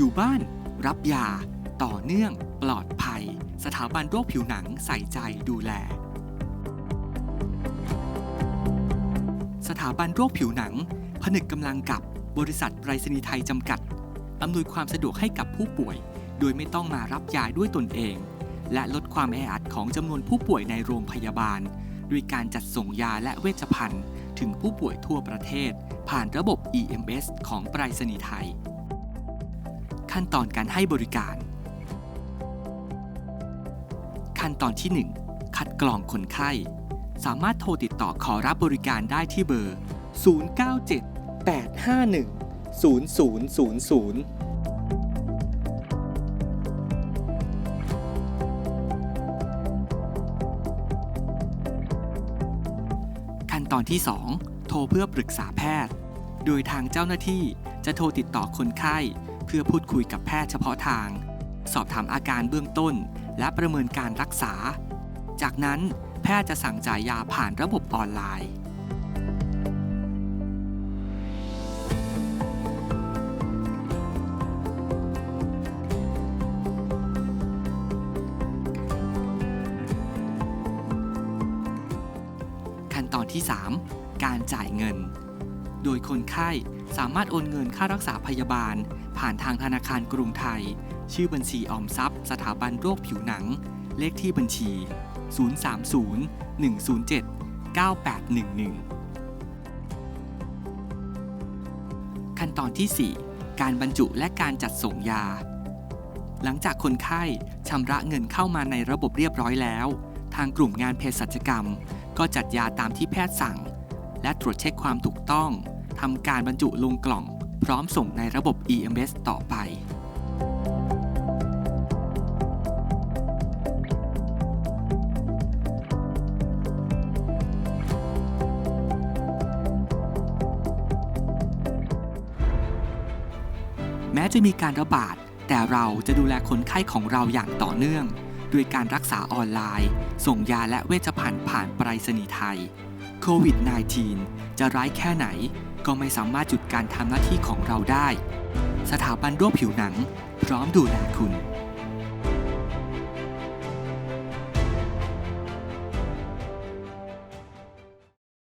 อยู่บ้าน รับยา ต่อเนื่อง ปลอดภัย สถาบันโรคผิวหนังใส่ใจดูแล สถาบันโรคผิวหนัง ผนึกกำลังกับบริษัทไปรษณีย์ไทยจำกัดอำนวยความสะดวกให้กับผู้ป่วย โดยไม่ต้องมารับยาด้วยตนเอง และลดความแออัดของจำนวนผู้ป่วยในโรงพยาบาล ด้วยการจัดส่งยาและเวชภัณฑ์ ถึงผู้ป่วยทั่วประเทศ ผ่านระบบ EMS ของไปรษณีย์ไทย ขั้นตอนการให้บริการ ขั้นตอนที่ 1 คัดกรองคนไข้ สามารถโทรติดต่อขอรับบริการได้ที่เบอร์ 097 851 0000ขั้นตอนที่ 2 โทรเพื่อปรึกษาแพทย์ โดยทางเจ้าหน้าที่จะโทรติดต่อคนไข้ เพื่อพูดคุยกับแพทย์เฉพาะทาง สอบถามอาการเบื้องต้น และประเมินการรักษา จากนั้นแพทย์จะสั่งจ่ายยาผ่านระบบออนไลน์ ขั้นตอนที่ 3 การจ่ายเงิน โดยคนไข้สามารถโอนเงินค่ารักษาพยาบาล ผ่านทางธนาคารกรุงไทย ชื่อบัญชีออมทรัพย์ สถาบันโรคผิวหนัง เลขที่บัญชี 030 107 9811 ขั้นตอนที่ 4 การบรรจุและการจัดส่งยา หลังจากคนไข้ชำระเงินเข้ามาในระบบเรียบร้อยแล้ว ทางกลุ่มงานเภสัชกรรม ก็จัดยาตามที่แพทย์สั่ง และตรวจเช็คความถูกต้องทำการบรรจุลงกล่อง พร้อมส่งในระบบ EMS ต่อไป แม้จะมีการระบาด แต่เราจะดูแลคนไข้ของเราอย่างต่อเนื่องด้วยการรักษาออนไลน์ ส่งยาและเวชภัณฑ์ผ่านไปรษณีย์ไทย ควิด -19 จะร้ายแค่ไหนก็ไม่สามารถจุดการทำหน้าที่ของเราได้ สถาบันโรคผิวหนัง พร้อมดูแลคุณ